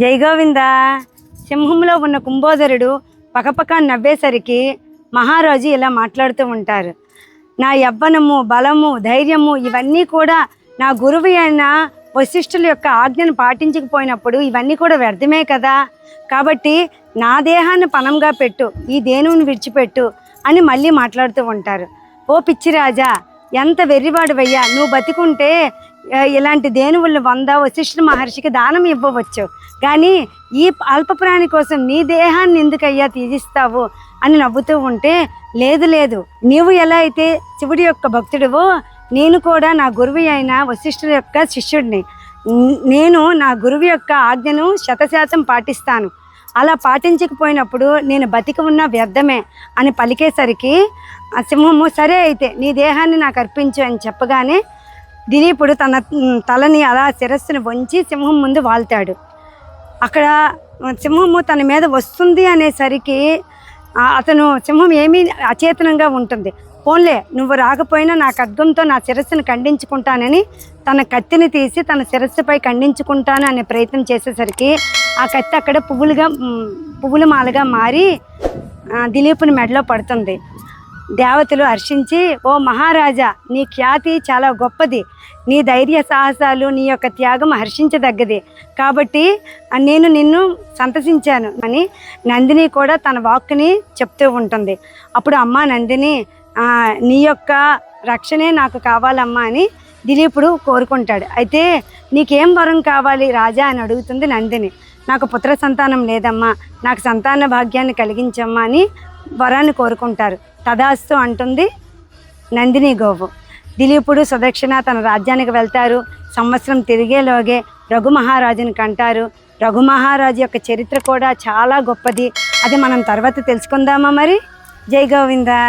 జై గోవింద. సింహంలో ఉన్న కుంభోదరుడు పకపక నవ్వేసరికి మహారాజు ఇలా మాట్లాడుతూ ఉంటారు. నా యవ్వనము బలము ధైర్యము ఇవన్నీ కూడా నా గురువు అయిన వశిష్ఠుల యొక్క ఆజ్ఞను పాటించకపోయినప్పుడు ఇవన్నీ కూడా వ్యర్థమే కదా. కాబట్టి నా దేహాన్ని పణంగా పెట్టు ఈ దేనువుని విడిచిపెట్టు అని మళ్ళీ మాట్లాడుతూ ఉంటారు. ఓ పిచ్చిరాజా ఎంత వెర్రివాడువయ్యా నువ్వు బతికుంటే ఇలాంటి దేనువులు వంద వశిష్ఠ మహర్షికి దానం ఇవ్వవచ్చు. కానీ ఈ అల్పప్రాణి కోసం నీ దేహాన్ని ఎందుకయ్యా తీజిస్తావు అని నవ్వుతూ ఉంటే లేదు లేదు. నీవు ఎలా అయితే శివుడి యొక్క భక్తుడివో నేను కూడా నా గురువు అయిన వశిష్ఠుడి యొక్క శిష్యుడిని. నేను నా గురువు యొక్క ఆజ్ఞను శతశాతం పాటిస్తాను. అలా పాటించకపోయినప్పుడు నేను బతికి ఉన్న వ్యర్థమే అని పలికేసరికి ఆ సింహము సరే అయితే నీ దేహాన్ని నాకు అర్పించు అని చెప్పగానే దిలీపుడు తన తలని అలా శిరస్సును వంచి సింహం ముందు వాల్తాడు. అక్కడ సింహము తన మీద వస్తుంది అనేసరికి అతను సింహం ఏమీ అచేతనంగా ఉంటుంది. పోన్లే నువ్వు రాకపోయినా నా ఖడ్గంతో నా శిరస్సును ఖండించుకుంటానని తన కత్తిని తీసి తన శిరస్సుపై ఖండించుకుంటాను అనే ప్రయత్నం చేసేసరికి ఆ కత్తి అక్కడ పువ్వులుగా పువ్వుల మాలగా మారి దిలీపుని మెడలో పడుతుంది. దేవతలు హర్షించి ఓ మహారాజా నీ ఖ్యాతి చాలా గొప్పది. నీ ధైర్య సాహసాలు నీ యొక్క త్యాగం హర్షించదగ్గది. కాబట్టి నేను నిన్ను సంతసించాను అని నందిని కూడా తన వాక్కుని చెప్తూ ఉంటుంది. అప్పుడు అమ్మ నందిని నీ యొక్క రక్షణే నాకు కావాలమ్మా అని దిలీపుడు కోరుకుంటాడు. అయితే నీకేం వరం కావాలి రాజా అని అడుగుతుంది నందిని. నాకు పుత్ర సంతానం లేదమ్మా. నాకు సంతాన భాగ్యాన్ని కలిగించమ్మా అని వరాన్ని కోరుకుంటారు. తదాస్తు అంటుంది నందిని గోవు. దిలీపుడు సుదక్షిణ తన రాజ్యానికి వెళ్తారు. సంవత్సరం తిరిగేలోగే రఘు మహారాజుని కంటారు. రఘు మహారాజు యొక్క చరిత్ర కూడా చాలా గొప్పది. అది మనం తర్వాత తెలుసుకుందామా మరి? జై గోవిందా.